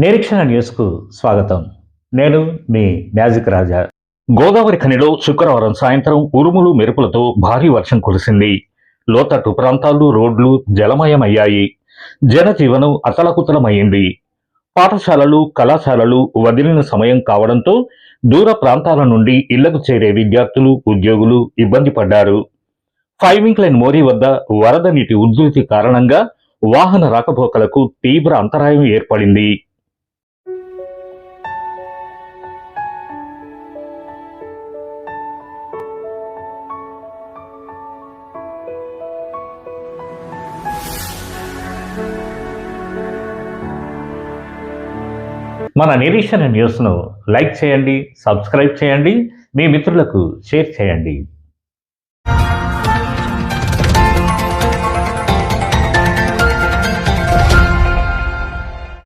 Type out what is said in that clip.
నిరీక్షణ న్యూస్కు స్వాగతం. నేను మీ మ్యాజిక్ రాజా. గోదావరి ఖనిలో శుక్రవారం సాయంత్రం ఉరుములు మెరుపులతో భారీ వర్షం కురిసింది. లోతట్టు ప్రాంతాలు రోడ్లు జలమయమయ్యాయి. జనజీవనం అతలకుతలమైంది. పాఠశాలలు కళాశాలలు వదిలిన సమయం కావడంతో దూర ప్రాంతాల నుండి ఇళ్ళకు చేరే విద్యార్థులు ఉద్యోగులు ఇబ్బంది పడ్డారు. ఫైవింగ్ లైన్ మోరీ వద్ద వరద నీటి ఉధృతి కారణంగా వాహన రాకపోకలకు తీవ్ర అంతరాయం ఏర్పడింది. మన నిరీక్షణ న్యూస్ను లైక్ చేయండి సబ్స్క్రైబ్ చేయండి మీ మిత్రులకు షేర్ చేయండి.